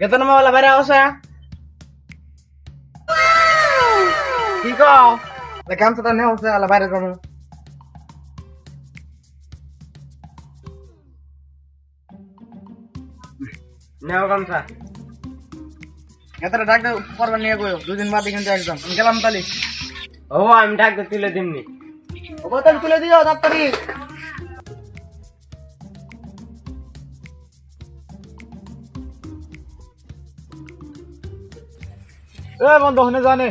কেতন মাওলা বাইরে আসা কি কও কাম তো নে হচ্ছে আলা বাইরে যাব নেও গামছা এতটা ডাক দাও পরবার নিয়ে গো দুদিন বাদে কিন্তু একদম আমি গেলাম তালি ও আমি ডাক দিয়ে তুলে দিমনি ও বোতল তুলে দিও তাড়াতাড়ি এ বন্ধ হনে জানে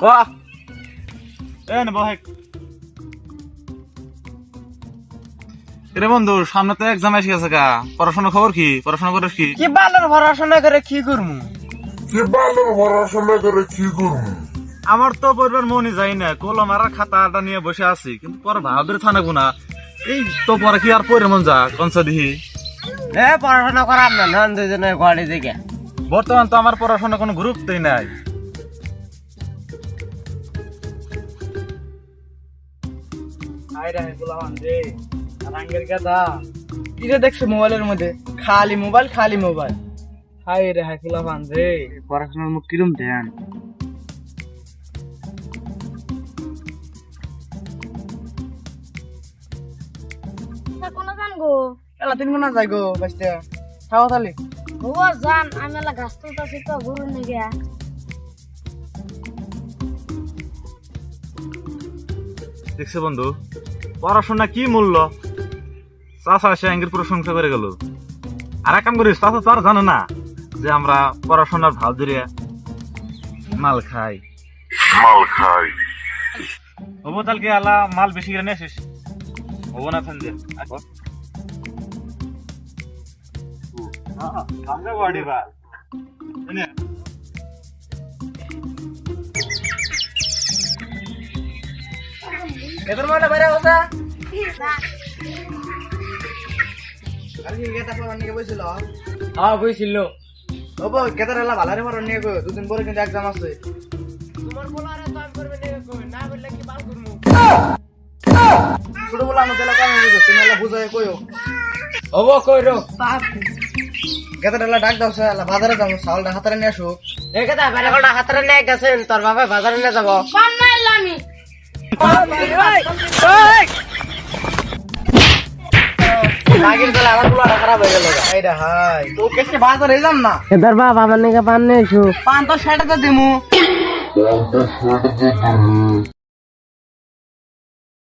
ক এ নে বহেক রে বন্ধু সামনে তো এক্সাম এসে গেছে গা। পড়াশোনা খবর কি? পড়াশোনা করিস কি? কি বালের পড়াশোনা করে কি করমু? কি ভালো পড়াশোনা করে কি করব আমার তো পড়বার মনই যাই না কলম আর খাতাটা নিয়ে বসে আছি কিন্তু পরে ভাবরে থানাবো না। এই তো পরে কি আর পড়ে মন যা কনসা দিহি এ পড়াশোনা করার না নন দুজনে ঘরে দিকে। বর্তমান তো আমার পড়াশোনা কোনো গুরুত্বই নাই। আইরা গুলামান রে রাঙ্গের কথা কি যে দেখছে মোবাইলের মধ্যে? খালি মোবাইল খালি মোবাইল। হাই রে হাই গুলামান রে পড়াশোনার মুখ কিরম ধ্যান? কোনো গান গো এলা তিন গুণা যাই গো বাঁচতে খাওয়া তালি ও জান আমি এলা গাছ তুলতাছি তো গরু নিগে দেখছে বন্ধু পড়াশোনা কি মূল্য? চাষা সে আঙ্গের প্রশংসা করে গেল। আর এক কাম করিস চাষা তো আর জানে না যে আমরা পড়াশোনার ভাব ধরিয়া মাল খাই। মাল খাই। হব তাহলে আলা মাল বেশি করে নিয়ে আসিস। হব না ফেন আমরা বাড়ি কি গেটা পড়ার নিয়ে বইছিল হ্যাঁ ও কেতার এলা ভালারে গো দুদিন পরে কিন্তু এক্সাম আছে তোমার বলারে তো আমি করবে নিয়ে কই না বললে কি বাল করমু ছোট বলা আমি তেলা কাম তুমি এলা বুঝায় কইও হব কইরো কেতার এলা ডাক দাও এলা বাজারে যাব চাউলটা হাতারে নিয়ে আসো এই কেতা বাইরে কলটা হাতারে নিয়ে গেছেন তোর বাবা বাজারে নিয়ে যাব। না আমি। হয়ে যাম না? পান তো সেটা তো দিমু।